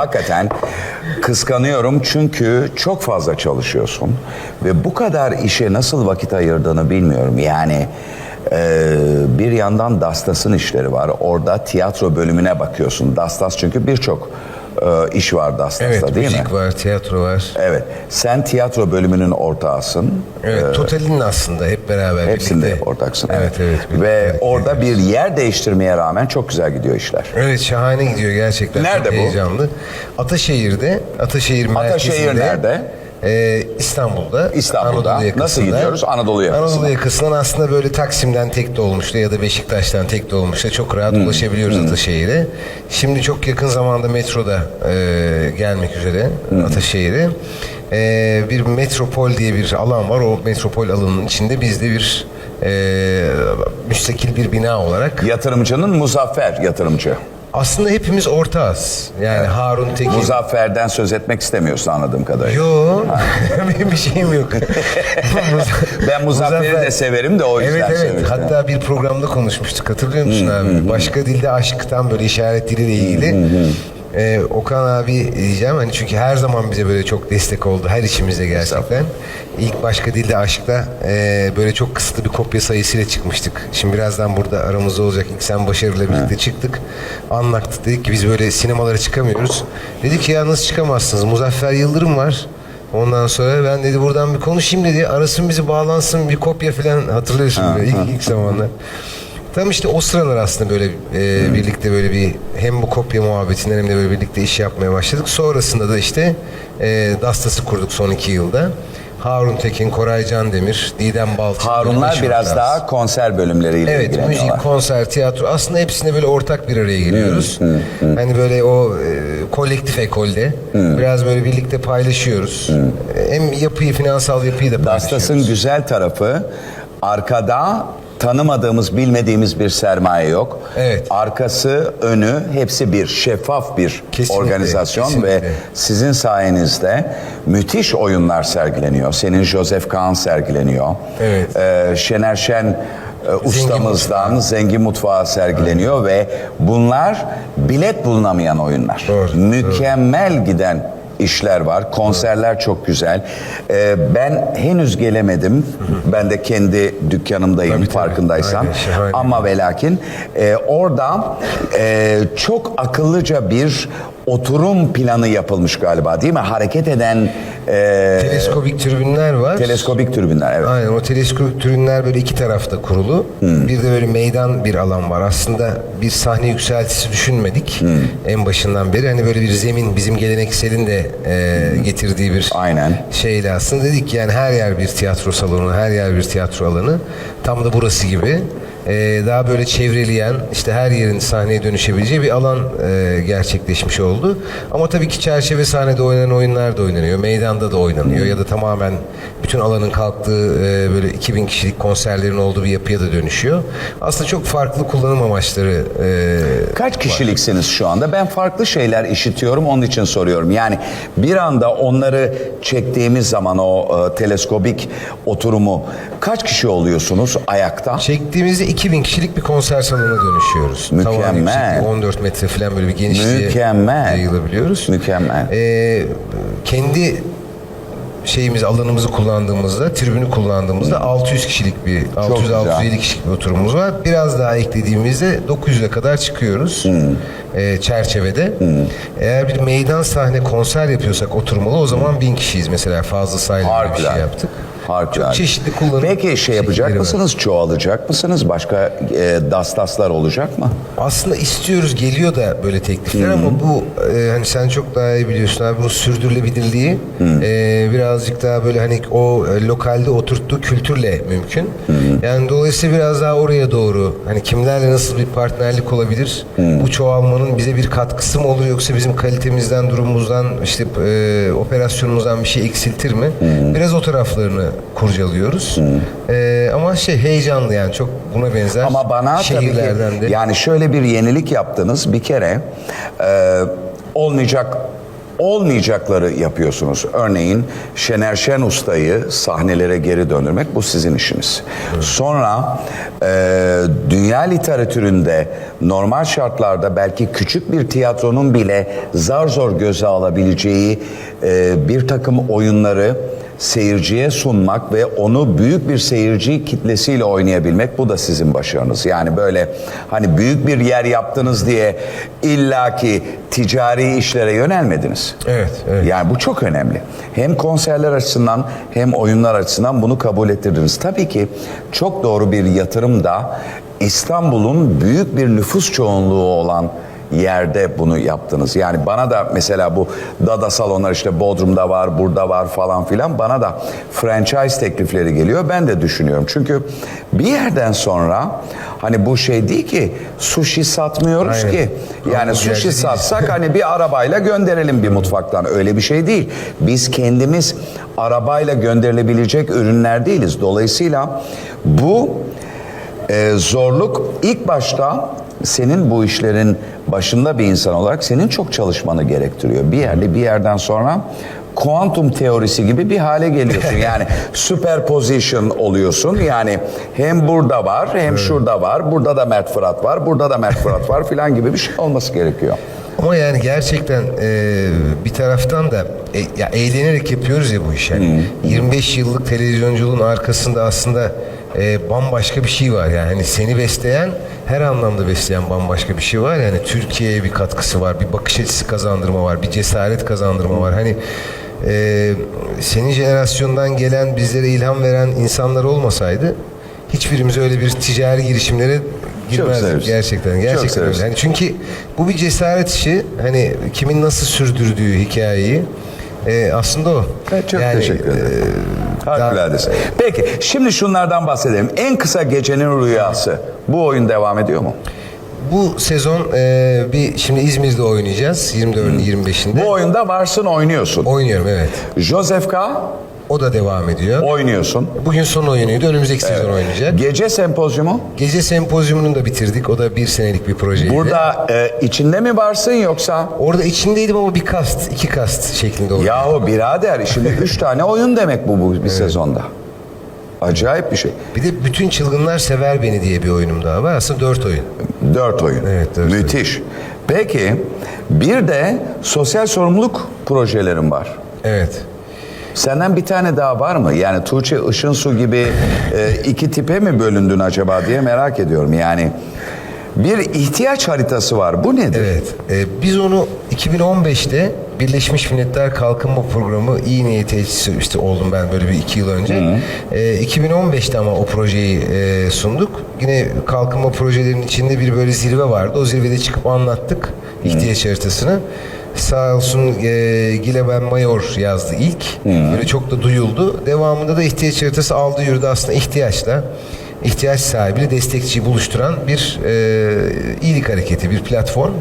Hakikaten kıskanıyorum çünkü çok fazla çalışıyorsun ve bu kadar işe nasıl vakit ayırdığını bilmiyorum. Yani e, bir yandan Dastas'ın işleri var. Orada tiyatro bölümüne bakıyorsun. Dastas çünkü birçok e, iş var Dastas'ta Evet, değil müzik mi? var, tiyatro var. Evet. Sen tiyatro bölümünün ortağısın. Evet, totalinin aslında hep beraber Hepsinde birlikte. ortaksın. Evet, evet. birlikte Ve hareket orada ediyoruz. bir yer değiştirmeye rağmen çok güzel gidiyor işler. Evet, şahane gidiyor gerçekten. Nerede Çok bu? heyecanlı. Ataşehir'de, Ataşehir merkezinde. Ataşehir nerede? Ee, İstanbul'da. İstanbul'da. Anadolu yakasında. Nasıl gidiyoruz? Anadolu yakasına. Anadolu yakasından aslında böyle Taksim'den tek dolmuşta ya da Beşiktaş'tan tek dolmuşta çok rahat Hmm. ulaşabiliyoruz Ataşehir'e. Şimdi çok yakın zamanda metroda e, gelmek üzere Hmm. Ataşehir'e. E, bir metropol diye bir alan var. O metropol alanının içinde biz de bir e, müstakil bir bina olarak Yatırımcının Muzaffer yatırımcı. Aslında hepimiz ortağız. Yani Harun Tekin. Muzaffer'den söz etmek istemiyorsun anladığım kadarıyla. Yo, benim bir şeyim yok. Ben Muzaffer'i de severim de o yüzden Evet evet. severim. Hatta bir programda konuşmuştuk. Hatırlıyor musun abi? Başka dilde aşktan böyle işaret diliyle ilgili. Ee, Okan abi diyeceğim hani çünkü her zaman bize böyle çok destek oldu her işimizde gerçekten. İlk başka dilde aşkta e, böyle çok kısıtlı bir kopya sayısıyla çıkmıştık. Şimdi birazdan burada aramızda olacak. İlk sen başarıyla birlikte çıktık. Anlattık dedik ki biz böyle sinemalara çıkamıyoruz. Dedik ki ya nasıl çıkamazsınız? Muzaffer Yıldırım var. Ondan sonra ben dedi buradan bir konuşayım dedi. Arasın bizi bağlansın bir kopya falan hatırlıyorsun böyle ilk, ilk zamanlar. Tam işte o sıralar aslında böyle e, birlikte böyle bir hem bu kopya muhabbetinden hem de böyle birlikte iş yapmaya başladık. Sonrasında da işte e, Dastas'ı kurduk son iki yılda. Harun Tekin, Koray Demir, Didem Balçık. Harunlar biraz daha konser bölümleriyle Evet müzik, konser, tiyatro aslında hepsinde böyle ortak bir araya geliyoruz. Hani böyle o e, kolektif ekolde biraz böyle birlikte paylaşıyoruz. E, Hem yapıyı, finansal yapıyı da paylaşıyoruz. Dastas'ın güzel tarafı arkada tanımadığımız, bilmediğimiz bir sermaye yok. Evet. Arkası, önü hepsi bir şeffaf bir Kesinlikle, organizasyon ve kesinlikle. sizin sayenizde müthiş oyunlar sergileniyor. Senin Joseph Kahn sergileniyor. Evet. Ee, Şener Şen e, ustamızdan Zengin Mutfağı sergileniyor ve bunlar bilet bulunamayan oyunlar. Doğru, Mükemmel giden işler var. Konserler çok güzel. Ee, ben henüz gelemedim. Ben de kendi dükkanımdayım Tabii, tabii. farkındaysan. Aynen, şahane. Ama ve lakin e, orada e, çok akıllıca bir oturum planı yapılmış galiba değil mi? Hareket eden e, Teleskobik tribünler var. teleskobik türbinler. Evet. Aynen o teleskopik tribünler böyle iki tarafta kurulu. Bir de böyle meydan bir alan var. Aslında bir sahne yükseltisi düşünmedik en başından beri. Hani böyle bir zemin bizim gelenekselin de e, getirdiği bir Aynen. şeyle aslında dedik ki yani her yer bir tiyatro salonu, her yer bir tiyatro alanı. Tam da burası gibi. Ee, daha böyle çevreleyen, işte her yerin sahneye dönüşebileceği bir alan e, gerçekleşmiş oldu. Ama tabii ki çerçeve sahnede oynanan oyunlar da oynanıyor, meydanda da oynanıyor ya da tamamen bütün alanın kalktığı e, böyle 2000 kişilik konserlerin olduğu bir yapıya da dönüşüyor. Aslında çok farklı kullanım amaçları e, Kaç kişiliksiniz şu anda? Ben farklı şeyler işitiyorum onun için soruyorum. Yani bir anda onları çektiğimiz zaman o e, teleskobik oturumu kaç kişi oluyorsunuz ayakta? Çektiğimizde 2000 kişilik bir konser salonuna dönüşüyoruz. Tavan Mükemmel. yüksekliği 14 metre falan böyle bir genişliğe Mükemmel. yayılabiliyoruz. Mükemmel. Ee, kendi şeyimiz alanımızı kullandığımızda, tribünü kullandığımızda 600 kişilik bir 600 güzel. 650 kişilik bir oturumumuz var. Biraz daha eklediğimizde 900'e kadar çıkıyoruz. Ee, çerçevede. Eğer bir meydan sahne konser yapıyorsak oturmalı o zaman 1000 kişiyiz mesela fazla sayılı bir şey yaptık. Çok çeşitli kullanım Peki şey yapacak mısınız? Çoğalacak mısınız? Başka e, dastaslar olacak mı? Aslında istiyoruz geliyor da böyle teklifler ama bu e, hani sen çok daha iyi biliyorsun abi bunun sürdürülebilirliği e, birazcık daha böyle hani o e, lokalde oturttuğu kültürle mümkün. Yani dolayısıyla biraz daha oraya doğru hani kimlerle nasıl bir partnerlik olabilir? Bu çoğalmanın bize bir katkısı mı olur yoksa bizim kalitemizden, durumumuzdan işte e, operasyonumuzdan bir şey eksiltir mi? Biraz o taraflarını kurcalıyoruz. E, ama şey heyecanlı yani çok buna benzer Ama bana tabii ki şehirlerden de. yani şöyle bir yenilik yaptınız bir kere e, olmayacak olmayacakları yapıyorsunuz. Örneğin Şener Şen Usta'yı sahnelere geri döndürmek bu sizin işiniz. Sonra e, dünya literatüründe normal şartlarda belki küçük bir tiyatronun bile zar zor göze alabileceği e, bir takım oyunları seyirciye sunmak ve onu büyük bir seyirci kitlesiyle oynayabilmek bu da sizin başarınız. Yani böyle hani büyük bir yer yaptınız diye illaki ticari işlere yönelmediniz. Evet, evet. Yani bu çok önemli. Hem konserler açısından hem oyunlar açısından bunu kabul ettirdiniz. Tabii ki çok doğru bir yatırım da İstanbul'un büyük bir nüfus çoğunluğu olan yerde bunu yaptınız. Yani bana da mesela bu Dada salonlar işte Bodrum'da var, burada var falan filan bana da franchise teklifleri geliyor. Ben de düşünüyorum. Çünkü bir yerden sonra hani bu şey değil ki sushi satmıyoruz Aynen. ki. Yani Hamburgerci sushi satsak hani bir arabayla gönderelim bir mutfaktan. Öyle bir şey değil. Biz kendimiz arabayla gönderilebilecek ürünler değiliz. Dolayısıyla bu e, zorluk ilk başta senin bu işlerin başında bir insan olarak senin çok çalışmanı gerektiriyor. Bir yerde bir yerden sonra kuantum teorisi gibi bir hale geliyorsun. Yani superposition oluyorsun. Yani hem burada var hem şurada var. Burada da Mert Fırat var. Burada da Mert Fırat var filan gibi bir şey olması gerekiyor. Ama yani gerçekten e, bir taraftan da e, ya eğlenerek yapıyoruz ya bu işi. Yani 25 yıllık televizyonculuğun arkasında aslında e, bambaşka bir şey var. Yani hani seni besleyen her anlamda besleyen bambaşka bir şey var. Yani Türkiye'ye bir katkısı var, bir bakış açısı kazandırma var, bir cesaret kazandırma var. Hani e, senin jenerasyondan gelen bizlere ilham veren insanlar olmasaydı hiçbirimiz öyle bir ticari girişimlere girmezdik gerçekten. Gerçekten öyle. Hani çünkü bu bir cesaret işi. Hani kimin nasıl sürdürdüğü hikayeyi e, aslında o. Evet, çok Yani, teşekkür ederim. e, Harikuladesin. Peki şimdi şunlardan bahsedelim. En kısa gecenin rüyası. Bu oyun devam ediyor mu? Bu sezon e, bir şimdi İzmir'de oynayacağız. 24'ünde 25'inde. Bu oyunda varsın oynuyorsun. Oynuyorum evet. Joseph K. O da devam ediyor. oynuyorsun. Bugün son oyunuydu. Önümüzdeki sezon oynayacak. Gece sempozyumu. Gece sempozyumunu da bitirdik. O da bir senelik bir projeydi. Burada e, içinde mi varsın yoksa? Orada içindeydim ama bir kast, iki kast şeklinde oldu. Yahu birader şimdi üç tane oyun demek bu, bu bir sezonda. Acayip bir şey. Bir de Bütün Çılgınlar Sever Beni diye bir oyunum daha var. Aslında dört oyun. Dört oyun. Evet, dört. Müthiş. Peki bir de sosyal sorumluluk projelerim var. Evet. Senden bir tane daha var mı? Yani Tuğçe Işınsu gibi e, iki tipe mi bölündün acaba diye merak ediyorum. Yani bir ihtiyaç haritası var. Bu nedir? Evet. e, biz onu 2015'te Birleşmiş Milletler Kalkınma Programı iyi niyet elçisi işte oldum ben böyle bir iki yıl önce. E, 2015'te ama o projeyi e, sunduk. Yine kalkınma projelerinin içinde bir böyle zirve vardı. O zirvede çıkıp anlattık ihtiyaç haritasını. Sağ olsun e, Gileben Mayor yazdı ilk. Böyle çok da duyuldu. Devamında da ihtiyaç haritası aldı yürüdü aslında ihtiyaçla ihtiyaç sahibiyle destekçiyi buluşturan bir e, iyilik hareketi, bir platform.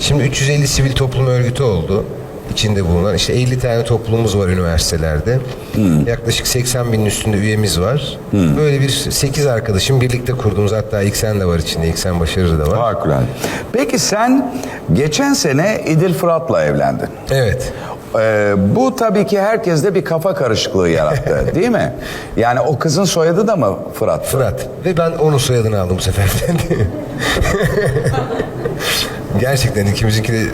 Şimdi 350 sivil toplum örgütü oldu. İçinde bulunan işte 50 tane toplumumuz var üniversitelerde. Yaklaşık 80 binin üstünde üyemiz var. Böyle bir 8 arkadaşım birlikte kurduğumuz hatta ilk sen de var içinde. ilk sen başarılı da var. Harikulade. Peki sen geçen sene İdil Fırat'la evlendin. Evet. Ee, bu tabii ki herkeste bir kafa karışıklığı yarattı değil mi? Yani o kızın soyadı da mı Fırat? Fırat. Ve ben onun soyadını aldım bu sefer. Gerçekten ikimizinki de e,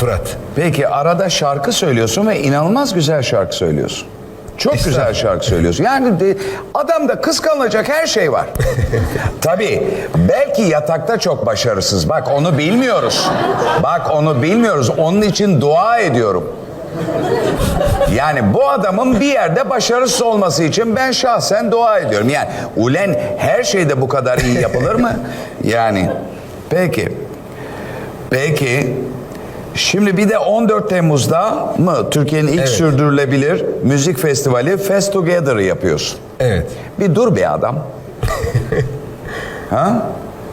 Fırat. Peki arada şarkı söylüyorsun ve inanılmaz güzel şarkı söylüyorsun. Çok güzel şarkı söylüyorsun. Yani de, adamda kıskanılacak her şey var. Tabii belki yatakta çok başarısız. Bak onu bilmiyoruz. Bak onu bilmiyoruz. Onun için dua ediyorum. Yani bu adamın bir yerde başarısız olması için ben şahsen dua ediyorum. Yani ulen her şeyde bu kadar iyi yapılır mı? Yani peki. Peki. Şimdi bir de 14 Temmuz'da mı Türkiye'nin ilk Evet. sürdürülebilir müzik festivali Fest Together'ı yapıyorsun. Evet. Bir dur bir adam. ha?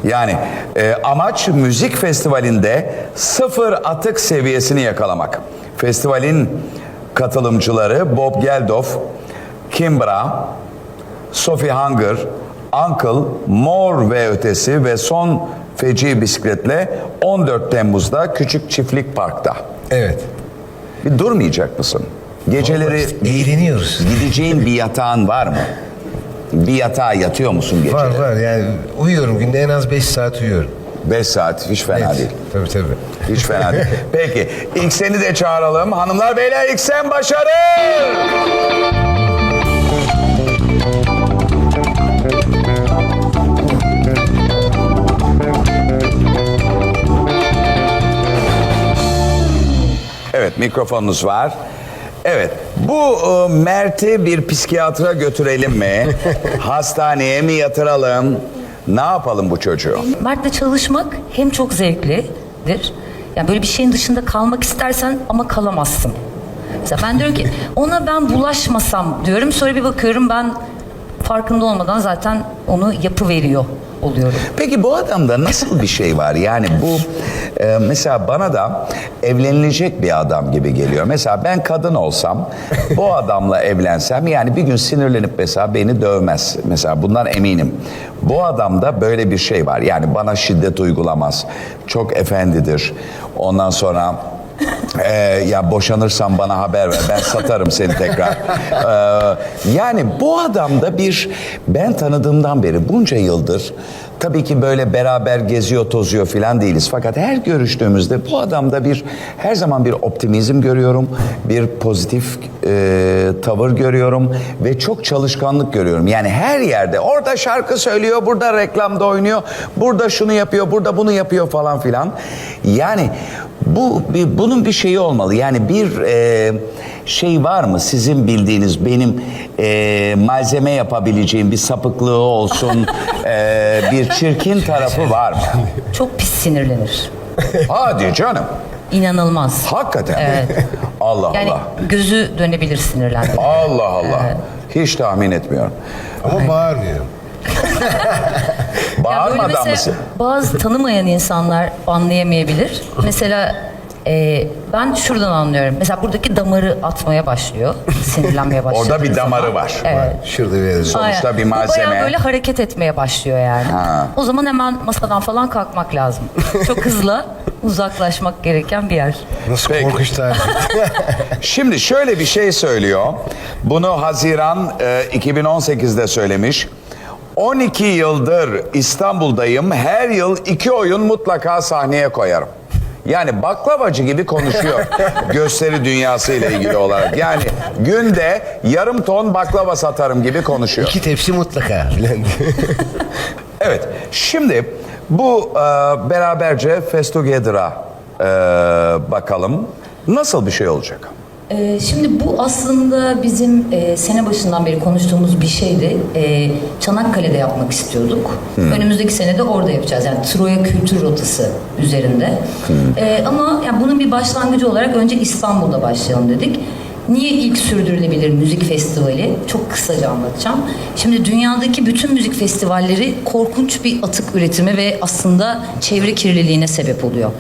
Yani e, amaç müzik festivalinde sıfır atık seviyesini yakalamak. Festivalin katılımcıları Bob Geldof, Kimbra, Sophie Hunger, Uncle, Mor ve ötesi ve son feci bisikletle 14 Temmuz'da Küçük Çiftlik Park'ta. Evet. Bir durmayacak mısın? Geceleri eğleniyoruz. gideceğin bir yatağın var mı? Bir yatağa yatıyor musun geceleri? Var var yani uyuyorum günde en az 5 saat uyuyorum. 5 saat hiç fena Evet. değil. Tabii tabii. Hiç fena değil. Peki ilk seni de çağıralım. Hanımlar beyler ilk sen başarı. Evet mikrofonunuz var. Evet bu e, Mert'i bir psikiyatra götürelim mi? Hastaneye mi yatıralım? Ne yapalım bu çocuğu? Mert'le çalışmak hem çok zevklidir. Yani böyle bir şeyin dışında kalmak istersen ama kalamazsın. Mesela ben diyorum ki ona ben bulaşmasam diyorum. Sonra bir bakıyorum ben farkında olmadan zaten onu yapı veriyor oluyorum. Peki bu adamda nasıl bir şey var? Yani bu e, mesela bana da evlenilecek bir adam gibi geliyor. Mesela ben kadın olsam bu adamla evlensem yani bir gün sinirlenip mesela beni dövmez. Mesela bundan eminim. Bu adamda böyle bir şey var. Yani bana şiddet uygulamaz. Çok efendidir. Ondan sonra ee, ya boşanırsan bana haber ver. Ben satarım seni tekrar. Ee, yani bu adamda bir ben tanıdığımdan beri bunca yıldır tabii ki böyle beraber geziyor tozuyor filan değiliz. Fakat her görüştüğümüzde bu adamda bir her zaman bir optimizm görüyorum. Bir pozitif e, tavır görüyorum ve çok çalışkanlık görüyorum. Yani her yerde orada şarkı söylüyor, burada reklamda oynuyor, burada şunu yapıyor, burada bunu yapıyor falan filan. Yani bu bir, bunun bir şeyi olmalı. Yani bir e, şey var mı sizin bildiğiniz benim e, malzeme yapabileceğim bir sapıklığı olsun, e, bir çirkin tarafı var mı? Çok pis sinirlenir. Hadi canım. İnanılmaz. Hakikaten. Evet. Allah Yani Allah. gözü dönebilir sinirlenme. Allah Allah. Hiç tahmin etmiyorum. Ama bağırmıyorum. Bağırmadan mesela mısın? Bazı tanımayan insanlar anlayamayabilir. Mesela e, ben şuradan anlıyorum. Mesela buradaki damarı atmaya başlıyor. Sinirlenmeye başlıyor. Orada bir damarı var. Evet. Şurada bir. Sonuçta Aynen. bir malzeme. Bayağı böyle hareket etmeye başlıyor yani. Ha. O zaman hemen masadan falan kalkmak lazım. Çok hızlı uzaklaşmak gereken bir yer. Nasıl Peki. korkunç tarif. Şimdi şöyle bir şey söylüyor. Bunu Haziran e, 2018'de söylemiş. 12 yıldır İstanbul'dayım. Her yıl iki oyun mutlaka sahneye koyarım. Yani baklavacı gibi konuşuyor gösteri dünyası ile ilgili olarak. Yani günde yarım ton baklava satarım gibi konuşuyor. İki tepsi mutlaka. Evet, şimdi bu e, beraberce Fest Together'a e, bakalım. Nasıl bir şey olacak? Ee, şimdi bu aslında bizim e, sene başından beri konuştuğumuz bir şeydi. E, Çanakkale'de yapmak istiyorduk. Önümüzdeki sene de orada yapacağız. Yani Troya Kültür Rotası üzerinde. E, ama yani bunun bir başlangıcı olarak önce İstanbul'da başlayalım dedik. Niye ilk sürdürülebilir müzik festivali? Çok kısaca anlatacağım. Şimdi dünyadaki bütün müzik festivalleri korkunç bir atık üretimi ve aslında çevre kirliliğine sebep oluyor.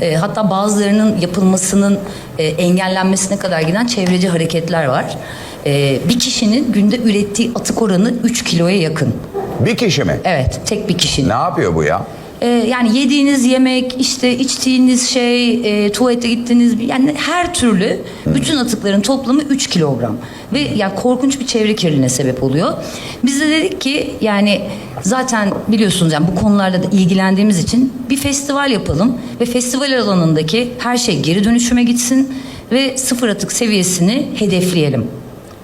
E, hatta bazılarının yapılmasının e, engellenmesine kadar giden çevreci hareketler var. E, bir kişinin günde ürettiği atık oranı 3 kiloya yakın. Bir kişi mi? Evet, tek bir kişinin. Ne yapıyor bu ya? Ee, yani yediğiniz yemek, işte içtiğiniz şey, e, tuvalete gittiğiniz yani her türlü bütün atıkların toplamı 3 kilogram ve yani korkunç bir çevre kirliliğine sebep oluyor. Biz de dedik ki yani zaten biliyorsunuz yani bu konularla da ilgilendiğimiz için bir festival yapalım ve festival alanındaki her şey geri dönüşüme gitsin ve sıfır atık seviyesini hedefleyelim.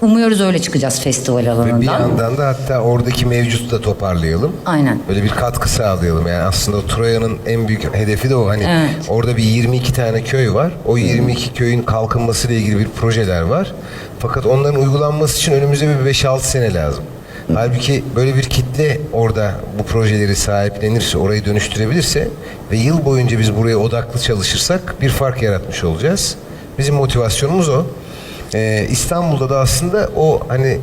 Umuyoruz öyle çıkacağız festival Ve alanından. bir yandan da hatta oradaki mevcutu da toparlayalım. Aynen. Böyle bir katkı sağlayalım. Yani aslında Troya'nın en büyük hedefi de o. Hani Evet. orada bir 22 tane köy var. O 22 köyün kalkınması ile ilgili bir projeler var. Fakat onların uygulanması için önümüzde bir 5-6 sene lazım. Halbuki böyle bir kitle orada bu projeleri sahiplenirse, orayı dönüştürebilirse ve yıl boyunca biz buraya odaklı çalışırsak bir fark yaratmış olacağız. Bizim motivasyonumuz o. Ee, İstanbul'da da aslında o hani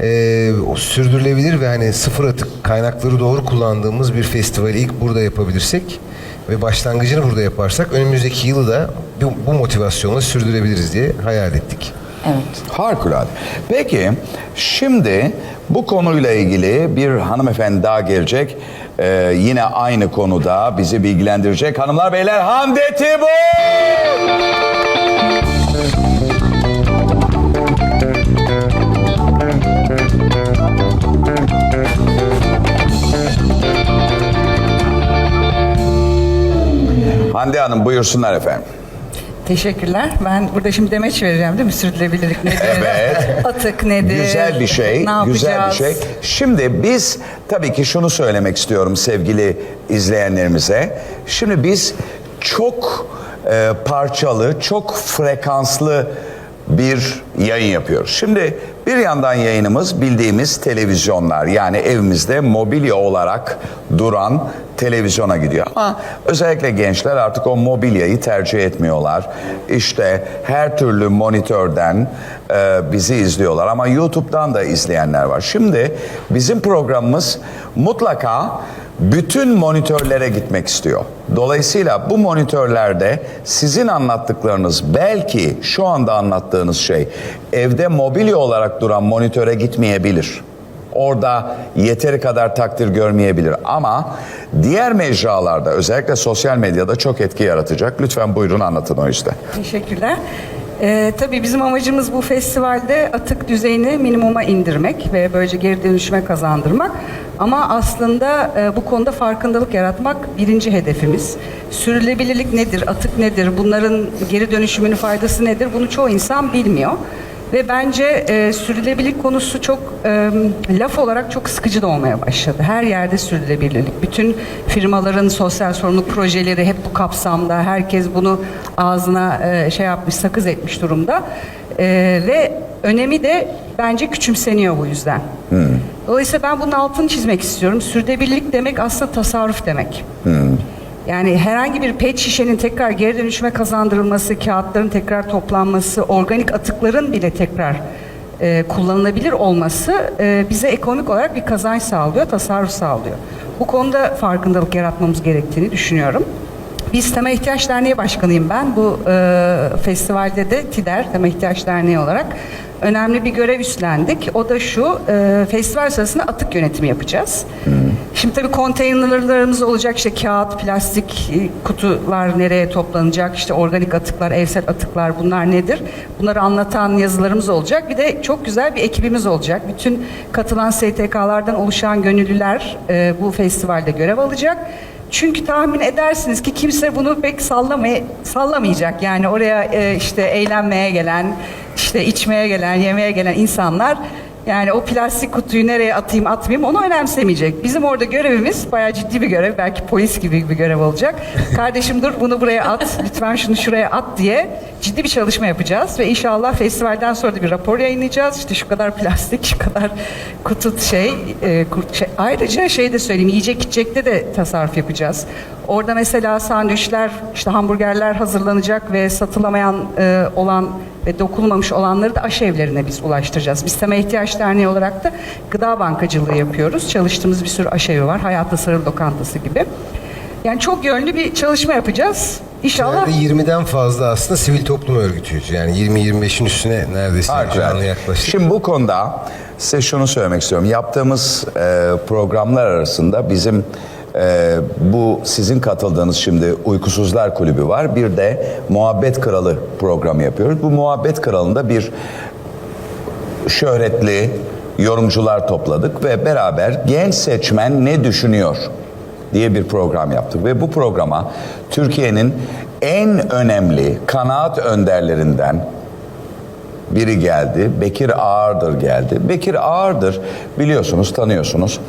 e, o sürdürülebilir ve hani sıfır atık kaynakları doğru kullandığımız bir festivali ilk burada yapabilirsek ve başlangıcını burada yaparsak önümüzdeki yılı da bu, bu motivasyonla sürdürebiliriz diye hayal ettik. Evet. Harikulade. Peki şimdi bu konuyla ilgili bir hanımefendi daha gelecek. Ee, yine aynı konuda bizi bilgilendirecek. Hanımlar beyler Hande Timur! Hanım buyursunlar efendim. Teşekkürler. Ben burada şimdi demeç vereceğim değil mi? Sürdürülebilirlik nedir? Evet. Atık nedir? Güzel bir şey, Ne güzel bir yapacağız? şey. Şimdi biz tabii ki şunu söylemek istiyorum sevgili izleyenlerimize. Şimdi biz çok e, parçalı, çok frekanslı bir yayın yapıyoruz. Şimdi bir yandan yayınımız bildiğimiz televizyonlar yani evimizde mobilya olarak duran televizyona gidiyor. Ama özellikle gençler artık o mobilyayı tercih etmiyorlar. İşte her türlü monitörden e, bizi izliyorlar ama YouTube'dan da izleyenler var. Şimdi bizim programımız mutlaka bütün monitörlere gitmek istiyor. Dolayısıyla bu monitörlerde sizin anlattıklarınız belki şu anda anlattığınız şey evde mobilya olarak duran monitöre gitmeyebilir. Orada yeteri kadar takdir görmeyebilir ama diğer mecralarda özellikle sosyal medyada çok etki yaratacak. Lütfen buyurun anlatın o yüzden. Teşekkürler. Ee, tabii bizim amacımız bu festivalde atık düzeyini minimuma indirmek ve böylece geri dönüşüme kazandırmak. Ama aslında e, bu konuda farkındalık yaratmak birinci hedefimiz. Sürülebilirlik nedir, atık nedir, bunların geri dönüşümünün faydası nedir bunu çoğu insan bilmiyor. Ve bence e, sürdürülebilirlik konusu çok e, laf olarak çok sıkıcı da olmaya başladı. Her yerde sürdürülebilirlik. Bütün firmaların sosyal sorumluluk projeleri hep bu kapsamda. Herkes bunu ağzına e, şey yapmış, sakız etmiş durumda. E, ve önemi de bence küçümseniyor bu yüzden. Dolayısıyla ben bunun altını çizmek istiyorum. Sürdürülebilirlik demek aslında tasarruf demek. Yani herhangi bir pet şişenin tekrar geri dönüşüme kazandırılması, kağıtların tekrar toplanması, organik atıkların bile tekrar e, kullanılabilir olması e, bize ekonomik olarak bir kazanç sağlıyor, tasarruf sağlıyor. Bu konuda farkındalık yaratmamız gerektiğini düşünüyorum. Biz Temel İhtiyaç Derneği Başkanıyım ben. Bu e, festivalde de TİDER, Temel İhtiyaç Derneği olarak önemli bir görev üstlendik. O da şu, e, festival sırasında atık yönetimi yapacağız. Şimdi tabii konteynerlarımız olacak işte kağıt, plastik e, kutular nereye toplanacak, işte organik atıklar, evsel atıklar bunlar nedir? Bunları anlatan yazılarımız olacak. Bir de çok güzel bir ekibimiz olacak. Bütün katılan STK'lardan oluşan gönüllüler e, bu festivalde görev alacak. Çünkü tahmin edersiniz ki kimse bunu pek sallamay sallamayacak. Yani oraya e, işte eğlenmeye gelen, işte içmeye gelen, yemeye gelen insanlar yani o plastik kutuyu nereye atayım atmayayım onu önemsemeyecek. Bizim orada görevimiz bayağı ciddi bir görev. Belki polis gibi bir görev olacak. Kardeşim dur bunu buraya at. Lütfen şunu şuraya at diye ciddi bir çalışma yapacağız. Ve inşallah festivalden sonra da bir rapor yayınlayacağız. İşte şu kadar plastik, şu kadar kutu şey. e, kurt şey. Ayrıca şey de söyleyeyim yiyecek içecekte de tasarruf yapacağız. Orada mesela sandviçler, işte hamburgerler hazırlanacak ve satılamayan e, olan ve dokunulmamış olanları da aşevlerine biz ulaştıracağız. Biz Temel İhtiyaç Derneği olarak da gıda bankacılığı yapıyoruz. Çalıştığımız bir sürü aşevi var. Hayat Tasarım Lokantası gibi. Yani çok yönlü bir çalışma yapacağız. İnşallah Nerede 20'den fazla aslında sivil toplum örgütü. Yani 20-25'in üstüne neredeyse canlı yaklaştık. Şimdi bu konuda size şunu söylemek istiyorum. Yaptığımız e, programlar arasında bizim e, bu sizin katıldığınız şimdi Uykusuzlar Kulübü var. Bir de Muhabbet Kralı programı yapıyoruz. Bu Muhabbet Kralı'nda bir şöhretli yorumcular topladık ve beraber genç seçmen ne düşünüyor diye bir program yaptık ve bu programa Türkiye'nin en önemli kanaat önderlerinden biri geldi. Bekir Ağırdır geldi. Bekir Ağırdır biliyorsunuz, tanıyorsunuz.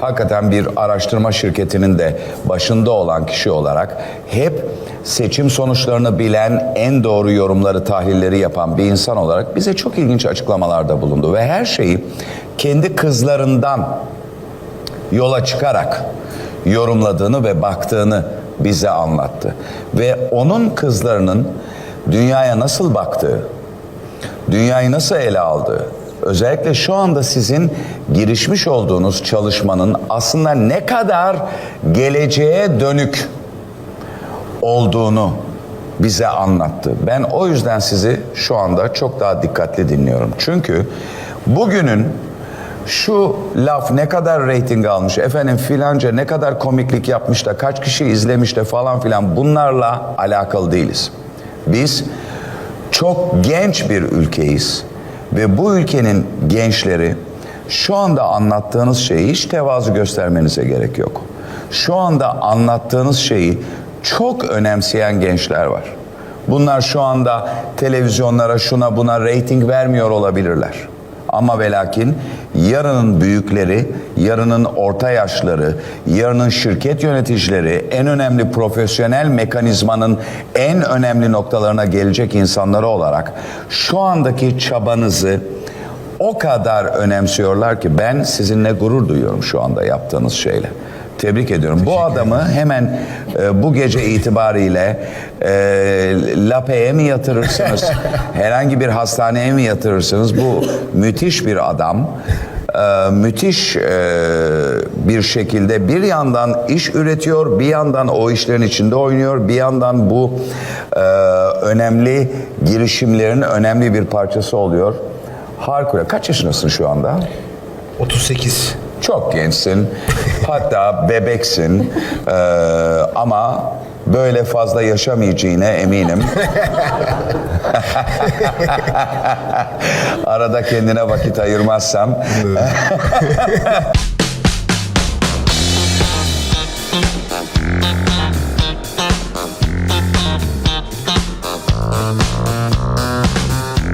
Hakikaten bir araştırma şirketinin de başında olan kişi olarak hep seçim sonuçlarını bilen, en doğru yorumları, tahlilleri yapan bir insan olarak bize çok ilginç açıklamalarda bulundu ve her şeyi kendi kızlarından yola çıkarak yorumladığını ve baktığını bize anlattı. Ve onun kızlarının dünyaya nasıl baktığı, dünyayı nasıl ele aldığı, özellikle şu anda sizin girişmiş olduğunuz çalışmanın aslında ne kadar geleceğe dönük olduğunu bize anlattı. Ben o yüzden sizi şu anda çok daha dikkatli dinliyorum. Çünkü bugünün şu laf ne kadar reyting almış, efendim filanca ne kadar komiklik yapmış da kaç kişi izlemiş de falan filan bunlarla alakalı değiliz. Biz çok genç bir ülkeyiz ve bu ülkenin gençleri şu anda anlattığınız şeyi hiç tevazu göstermenize gerek yok. Şu anda anlattığınız şeyi çok önemseyen gençler var. Bunlar şu anda televizyonlara şuna buna reyting vermiyor olabilirler. Ama ve lakin yarının büyükleri, yarının orta yaşları, yarının şirket yöneticileri, en önemli profesyonel mekanizmanın en önemli noktalarına gelecek insanları olarak şu andaki çabanızı o kadar önemsiyorlar ki ben sizinle gurur duyuyorum şu anda yaptığınız şeyle. Tebrik ediyorum. Bu adamı hemen e, bu gece itibariyle e, Lape'ye mi yatırırsınız? herhangi bir hastaneye mi yatırırsınız? Bu müthiş bir adam. E, müthiş e, bir şekilde bir yandan iş üretiyor, bir yandan o işlerin içinde oynuyor, bir yandan bu e, önemli girişimlerin önemli bir parçası oluyor. Harikulade. Kaç yaşındasın şu anda? 38. Çok gençsin. Hatta bebeksin. Ee, ama böyle fazla yaşamayacağına eminim. Arada kendine vakit ayırmazsam.